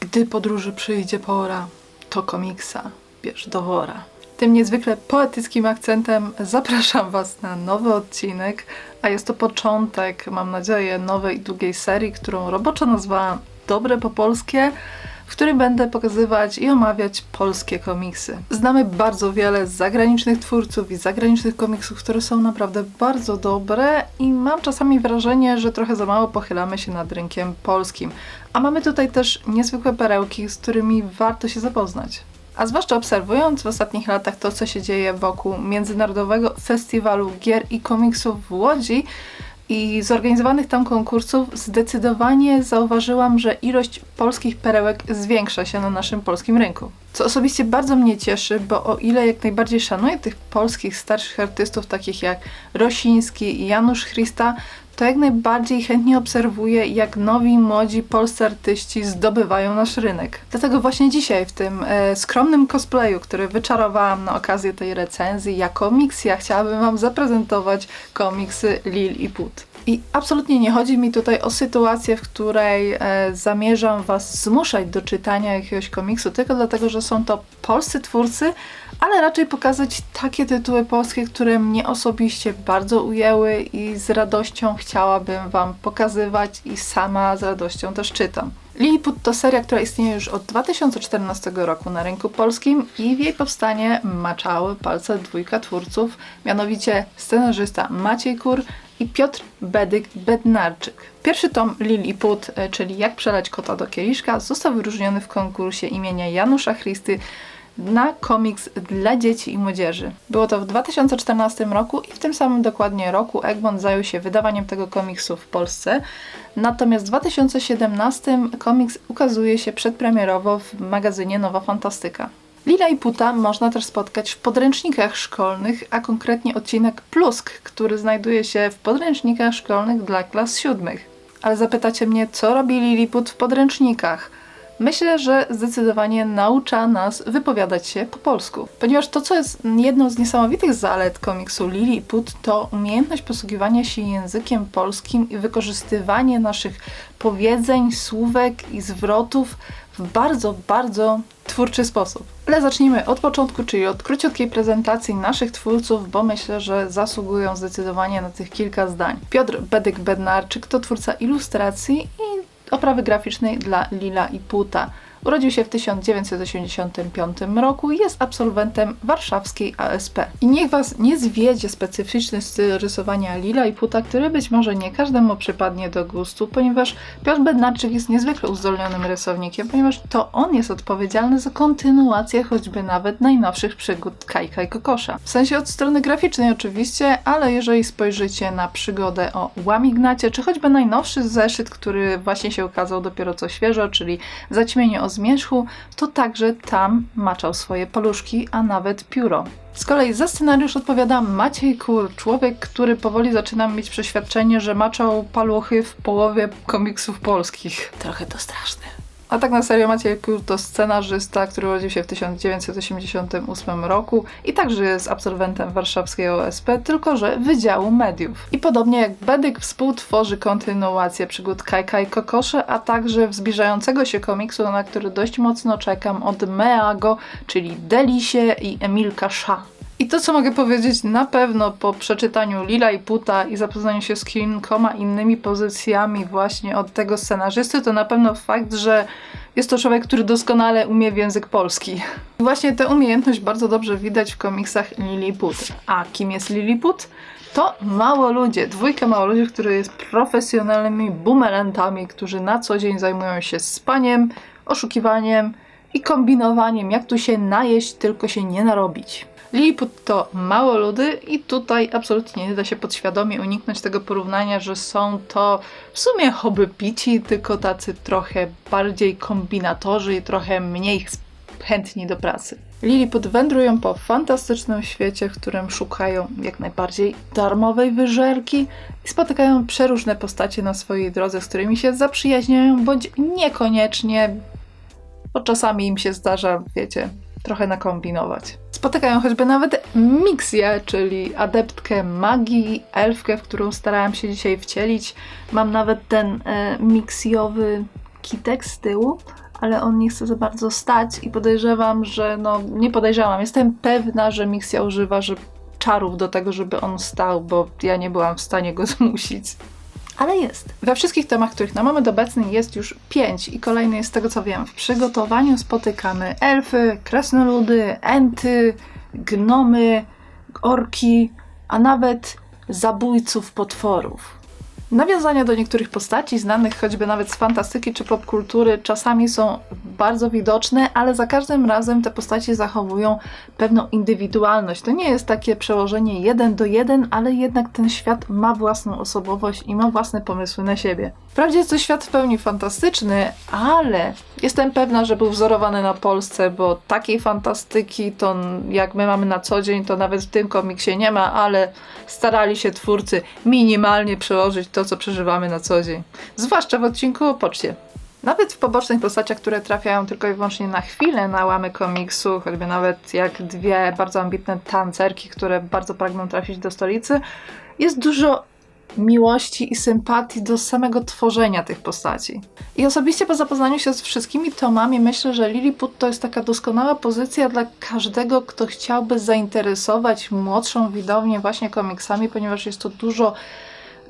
Gdy podróży przyjdzie pora, to komiksa bierz do wora. Tym niezwykle poetyckim akcentem zapraszam Was na nowy odcinek, a jest to początek, mam nadzieję, nowej długiej serii, którą roboczo nazwałam Dobre po polskie, w której będę pokazywać i omawiać polskie komiksy. Znamy bardzo wiele zagranicznych twórców i zagranicznych komiksów, które są naprawdę bardzo dobre i mam czasami wrażenie, że trochę za mało pochylamy się nad rynkiem polskim. A mamy tutaj też niezwykłe perełki, z którymi warto się zapoznać. A zwłaszcza obserwując w ostatnich latach to, co się dzieje wokół Międzynarodowego Festiwalu Gier i Komiksów w Łodzi i zorganizowanych tam konkursów, zdecydowanie zauważyłam, że ilość polskich perełek zwiększa się na naszym polskim rynku. Co osobiście bardzo mnie cieszy, bo o ile jak najbardziej szanuję tych polskich starszych artystów, takich jak Rosiński i Janusz Christa, to jak najbardziej chętnie obserwuję, jak nowi, młodzi polscy artyści zdobywają nasz rynek. Dlatego właśnie dzisiaj w tym e, skromnym cosplayu, który wyczarowałam na okazję tej recenzji jako ja chciałabym Wam zaprezentować komiksy Lil i Put. I absolutnie nie chodzi mi tutaj o sytuację, w której e, zamierzam Was zmuszać do czytania jakiegoś komiksu, tylko dlatego, że są to polscy twórcy, ale raczej pokazać takie tytuły polskie, które mnie osobiście bardzo ujęły i z radością chciałabym Wam pokazywać i sama z radością też czytam. Lilliput to seria, która istnieje już od 2014 roku na rynku polskim i w jej powstanie maczały palce dwójka twórców, mianowicie scenarzysta Maciej Kur i Piotr Bedyk-Bednarczyk. Pierwszy tom Lilliput, e, czyli Jak przelać kota do kieliszka, został wyróżniony w konkursie imienia Janusza Christy na komiks dla dzieci i młodzieży. Było to w 2014 roku i w tym samym dokładnie roku Egmont zajął się wydawaniem tego komiksu w Polsce. Natomiast w 2017 komiks ukazuje się przedpremierowo w magazynie Nowa Fantastyka. Lila i Puta można też spotkać w podręcznikach szkolnych, a konkretnie odcinek Plusk, który znajduje się w podręcznikach szkolnych dla klas siódmych. Ale zapytacie mnie, co robi Liliput w podręcznikach? Myślę, że zdecydowanie naucza nas wypowiadać się po polsku. Ponieważ to, co jest jedną z niesamowitych zalet komiksu Lilliput, to umiejętność posługiwania się językiem polskim i wykorzystywanie naszych powiedzeń, słówek i zwrotów w bardzo, bardzo twórczy sposób. Ale zacznijmy od początku, czyli od króciutkiej prezentacji naszych twórców, bo myślę, że zasługują zdecydowanie na tych kilka zdań. Piotr Bedyk-Bednarczyk to twórca ilustracji i oprawy graficznej dla Lila i Puta. Urodził się w 1985 roku i jest absolwentem warszawskiej ASP. I niech Was nie zwiedzie specyficzny styl rysowania Lila i Puta, który być może nie każdemu przypadnie do gustu, ponieważ Piotr Bednarczyk jest niezwykle uzdolnionym rysownikiem, ponieważ to on jest odpowiedzialny za kontynuację choćby nawet najnowszych przygód Kajka i Kokosza. W sensie od strony graficznej oczywiście, ale jeżeli spojrzycie na przygodę o Łamignacie, czy choćby najnowszy zeszyt, który właśnie się ukazał dopiero co świeżo, czyli Zaćmienie o zmierzchu, to także tam maczał swoje paluszki, a nawet pióro. Z kolei za scenariusz odpowiada Maciej Kur, człowiek, który powoli zaczyna mieć przeświadczenie, że maczał paluchy w połowie komiksów polskich. Trochę to straszne. A tak na serio Maciej Kur to scenarzysta, który urodził się w 1988 roku i także jest absolwentem warszawskiego OSP, tylko że Wydziału Mediów. I podobnie jak Bedyk współtworzy kontynuację przygód Kajka i Kokosze, a także zbliżającego się komiksu, na który dość mocno czekam od Meago, czyli Delisie i Emilka Sza. I to, co mogę powiedzieć na pewno po przeczytaniu Lila i Puta i zapoznaniu się z kilkoma innymi pozycjami właśnie od tego scenarzysty, to na pewno fakt, że jest to człowiek, który doskonale umie w język polski. I właśnie tę umiejętność bardzo dobrze widać w komiksach Lilliput. A kim jest Lilliput? To mało ludzie, dwójka mało ludzi, którzy jest profesjonalnymi bumerantami, którzy na co dzień zajmują się spaniem, oszukiwaniem i kombinowaniem, jak tu się najeść, tylko się nie narobić. Lilliput to mało ludy i tutaj absolutnie nie da się podświadomie uniknąć tego porównania, że są to w sumie hobby pici, tylko tacy trochę bardziej kombinatorzy i trochę mniej chętni do pracy. Lilliput wędrują po fantastycznym świecie, w którym szukają jak najbardziej darmowej wyżerki i spotykają przeróżne postacie na swojej drodze, z którymi się zaprzyjaźniają, bądź niekoniecznie, bo czasami im się zdarza, wiecie, trochę nakombinować. Spotykają choćby nawet Mixię, czyli adeptkę magii, elfkę, w którą starałam się dzisiaj wcielić. Mam nawet ten e, Mixiowy kitek z tyłu, ale on nie chce za bardzo stać i podejrzewam, że no nie podejrzewam, jestem pewna, że Mixia używa że czarów do tego, żeby on stał, bo ja nie byłam w stanie go zmusić. Ale jest. We wszystkich temach, których na moment obecny jest już pięć i kolejny jest z tego co wiem. W przygotowaniu spotykamy elfy, krasnoludy, enty, gnomy, orki, a nawet zabójców potworów. Nawiązania do niektórych postaci znanych choćby nawet z fantastyki czy popkultury czasami są bardzo widoczne, ale za każdym razem te postaci zachowują pewną indywidualność. To nie jest takie przełożenie jeden do jeden, ale jednak ten świat ma własną osobowość i ma własne pomysły na siebie. Wprawdzie jest to świat w pełni fantastyczny, ale jestem pewna, że był wzorowany na Polsce, bo takiej fantastyki to jak my mamy na co dzień, to nawet w tym komiksie nie ma, ale starali się twórcy minimalnie przełożyć to, co przeżywamy na co dzień. Zwłaszcza w odcinku o poczcie. Nawet w pobocznych postaciach, które trafiają tylko i wyłącznie na chwilę na łamy komiksu, choćby nawet jak dwie bardzo ambitne tancerki, które bardzo pragną trafić do stolicy, jest dużo miłości i sympatii do samego tworzenia tych postaci. I osobiście po zapoznaniu się z wszystkimi tomami myślę, że Lilliput to jest taka doskonała pozycja dla każdego, kto chciałby zainteresować młodszą widownię właśnie komiksami, ponieważ jest to dużo,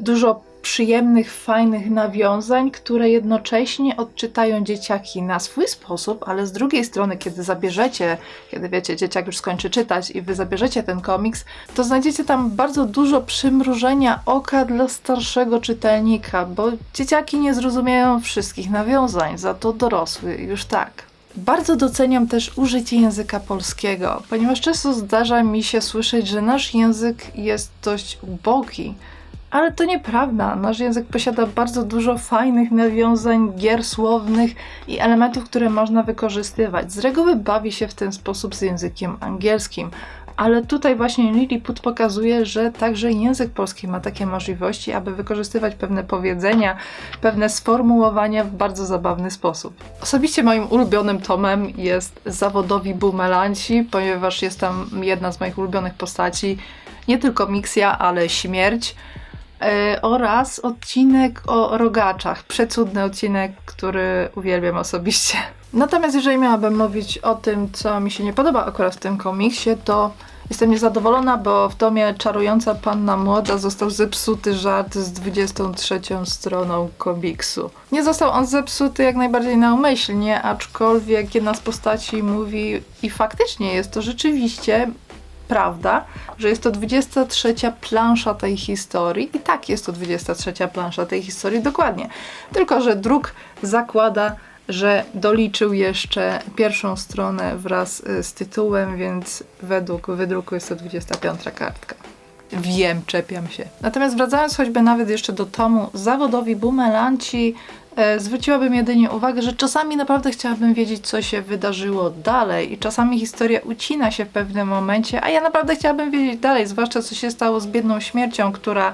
dużo przyjemnych, fajnych nawiązań, które jednocześnie odczytają dzieciaki na swój sposób, ale z drugiej strony, kiedy zabierzecie, kiedy wiecie, dzieciak już skończy czytać i wy zabierzecie ten komiks, to znajdziecie tam bardzo dużo przymrużenia oka dla starszego czytelnika, bo dzieciaki nie zrozumieją wszystkich nawiązań, za to dorosły już tak. Bardzo doceniam też użycie języka polskiego, ponieważ często zdarza mi się słyszeć, że nasz język jest dość ubogi ale to nieprawda. Nasz język posiada bardzo dużo fajnych nawiązań, gier słownych i elementów, które można wykorzystywać. Z reguły bawi się w ten sposób z językiem angielskim. Ale tutaj właśnie Lilliput pokazuje, że także język polski ma takie możliwości, aby wykorzystywać pewne powiedzenia, pewne sformułowania w bardzo zabawny sposób. Osobiście moim ulubionym tomem jest Zawodowi Bumelanci, ponieważ jest tam jedna z moich ulubionych postaci, nie tylko Mixia, ale Śmierć. E, oraz odcinek o rogaczach. Przecudny odcinek, który uwielbiam osobiście. Natomiast jeżeli miałabym mówić o tym, co mi się nie podoba akurat w tym komiksie, to jestem niezadowolona, bo w domie Czarująca Panna Młoda został zepsuty żart z 23 stroną komiksu. Nie został on zepsuty jak najbardziej naumyślnie, aczkolwiek jedna z postaci mówi i faktycznie jest to rzeczywiście prawda, że jest to 23 plansza tej historii i tak jest to 23 plansza tej historii dokładnie. Tylko, że druk zakłada, że doliczył jeszcze pierwszą stronę wraz y, z tytułem, więc według wydruku jest to 25 kartka. Wiem, czepiam się. Natomiast wracając choćby nawet jeszcze do tomu Zawodowi Bumelanci, zwróciłabym jedynie uwagę, że czasami naprawdę chciałabym wiedzieć, co się wydarzyło dalej, i czasami historia ucina się w pewnym momencie, a ja naprawdę chciałabym wiedzieć dalej, zwłaszcza co się stało z biedną śmiercią, która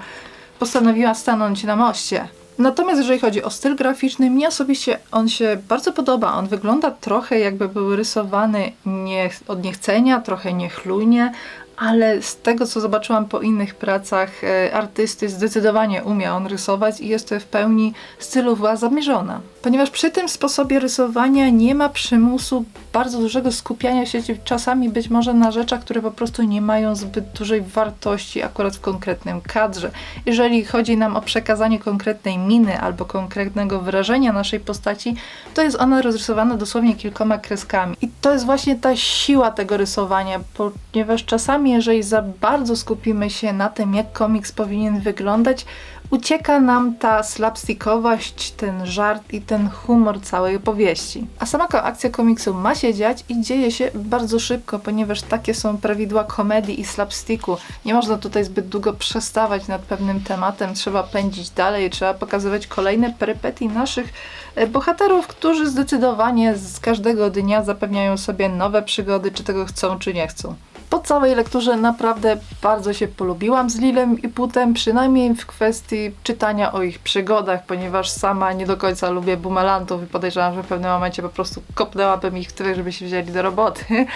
postanowiła stanąć na moście. Natomiast jeżeli chodzi o styl graficzny, mi osobiście on się bardzo podoba. On wygląda trochę jakby był rysowany nie, od niechcenia, trochę niechlujnie, ale z tego co zobaczyłam po innych pracach e, artysty, zdecydowanie umie on rysować i jest to w pełni stylowa zamierzona. Ponieważ przy tym sposobie rysowania nie ma przymusu bardzo dużego skupiania się czasami być może na rzeczach, które po prostu nie mają zbyt dużej wartości akurat w konkretnym kadrze. Jeżeli chodzi nam o przekazanie konkretnej miny albo konkretnego wyrażenia naszej postaci, to jest ona rozrysowana dosłownie kilkoma kreskami. I to jest właśnie ta siła tego rysowania, ponieważ czasami jeżeli za bardzo skupimy się na tym, jak komiks powinien wyglądać, ucieka nam ta slapstickowość, ten żart i ten humor całej opowieści. A sama akcja komiksu ma się dziać i dzieje się bardzo szybko, ponieważ takie są prawidła komedii i slapsticku. Nie można tutaj zbyt długo przestawać nad pewnym tematem, trzeba pędzić dalej, trzeba pokazywać kolejne perypetii naszych e, bohaterów, którzy zdecydowanie z każdego dnia zapewniają sobie nowe przygody, czy tego chcą, czy nie chcą. Po całej lekturze naprawdę bardzo się polubiłam z Lilem i Putem, przynajmniej w kwestii czytania o ich przygodach, ponieważ sama nie do końca lubię bumelantów i podejrzewam, że w pewnym momencie po prostu kopnęłabym ich w tyłek, żeby się wzięli do roboty.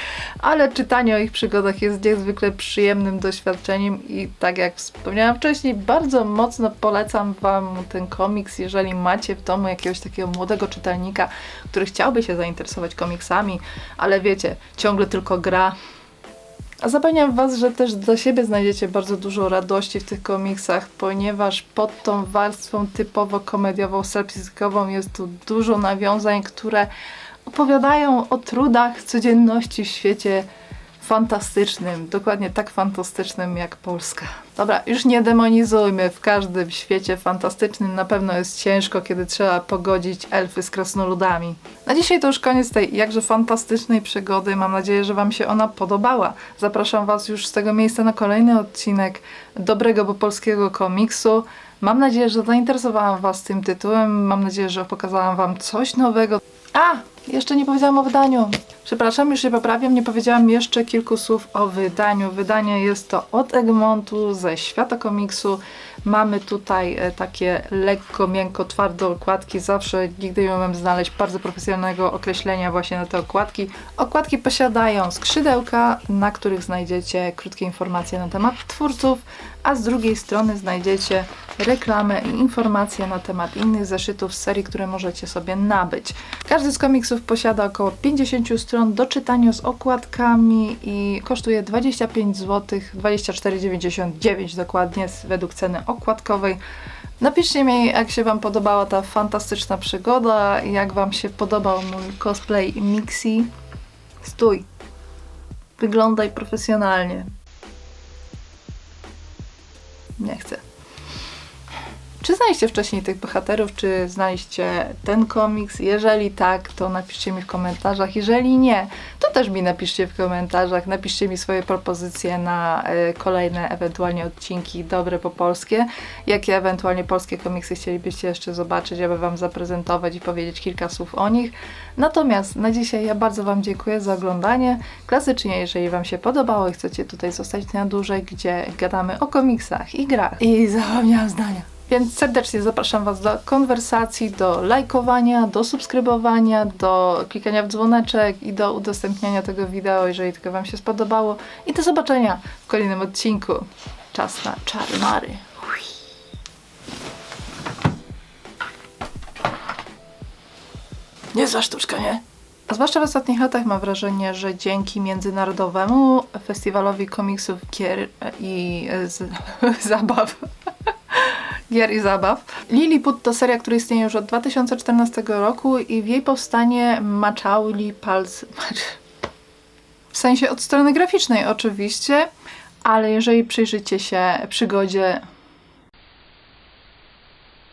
Ale czytanie o ich przygodach jest niezwykle przyjemnym doświadczeniem i tak jak wspomniałam wcześniej, bardzo mocno polecam Wam ten komiks, jeżeli macie w domu jakiegoś takiego młodego czytelnika, który chciałby się zainteresować komiksami, ale wiecie, ciągle tylko gra. A zapewniam Was, że też dla siebie znajdziecie bardzo dużo radości w tych komiksach, ponieważ pod tą warstwą typowo komediową, slapstickową jest tu dużo nawiązań, które opowiadają o trudach codzienności w świecie fantastycznym, dokładnie tak fantastycznym jak Polska. Dobra, już nie demonizujmy, w każdym świecie fantastycznym na pewno jest ciężko, kiedy trzeba pogodzić elfy z krasnoludami. Na dzisiaj to już koniec tej jakże fantastycznej przygody, mam nadzieję, że Wam się ona podobała. Zapraszam Was już z tego miejsca na kolejny odcinek dobrego, bo polskiego komiksu. Mam nadzieję, że zainteresowałam Was tym tytułem, mam nadzieję, że pokazałam Wam coś nowego. A! Jeszcze nie powiedziałam o wydaniu. Przepraszam, już się poprawiam, nie powiedziałam jeszcze kilku słów o wydaniu. Wydanie jest to od Egmontu ze świata komiksu. Mamy tutaj e, takie lekko, miękko, twarde okładki. Zawsze nigdy nie umiem znaleźć bardzo profesjonalnego określenia właśnie na te okładki. Okładki posiadają skrzydełka, na których znajdziecie krótkie informacje na temat twórców, a z drugiej strony znajdziecie reklamę i informacje na temat innych zeszytów z serii, które możecie sobie nabyć. Każdy z komiksów posiada około 50 stron do czytania z okładkami i kosztuje 25 zł, 24,99 dokładnie według ceny okładkowej. Napiszcie mi, jak się Wam podobała ta fantastyczna przygoda, jak Wam się podobał mój cosplay Mixi. Stój. Wyglądaj profesjonalnie. Nie chcę. Czy znaliście wcześniej tych bohaterów, czy znaliście ten komiks? Jeżeli tak, to napiszcie mi w komentarzach. Jeżeli nie, to też mi napiszcie w komentarzach. Napiszcie mi swoje propozycje na e, kolejne ewentualnie odcinki dobre po polskie. Jakie ewentualnie polskie komiksy chcielibyście jeszcze zobaczyć, aby Wam zaprezentować i powiedzieć kilka słów o nich. Natomiast na dzisiaj ja bardzo Wam dziękuję za oglądanie. Klasycznie, jeżeli Wam się podobało i chcecie tutaj zostać na dłużej, gdzie gadamy o komiksach i grach. I zapomniałam zdania. Więc serdecznie zapraszam Was do konwersacji, do lajkowania, do subskrybowania, do klikania w dzwoneczek i do udostępniania tego wideo, jeżeli tylko Wam się spodobało. I do zobaczenia w kolejnym odcinku. Czas na czary mary. Niezła sztuczka, nie? A zwłaszcza w ostatnich latach mam wrażenie, że dzięki Międzynarodowemu Festiwalowi Komiksów, Gier i z, Zabaw gier i zabaw. Lilliput to seria, która istnieje już od 2014 roku i w jej powstanie maczauli palc... W sensie od strony graficznej oczywiście, ale jeżeli przyjrzycie się przygodzie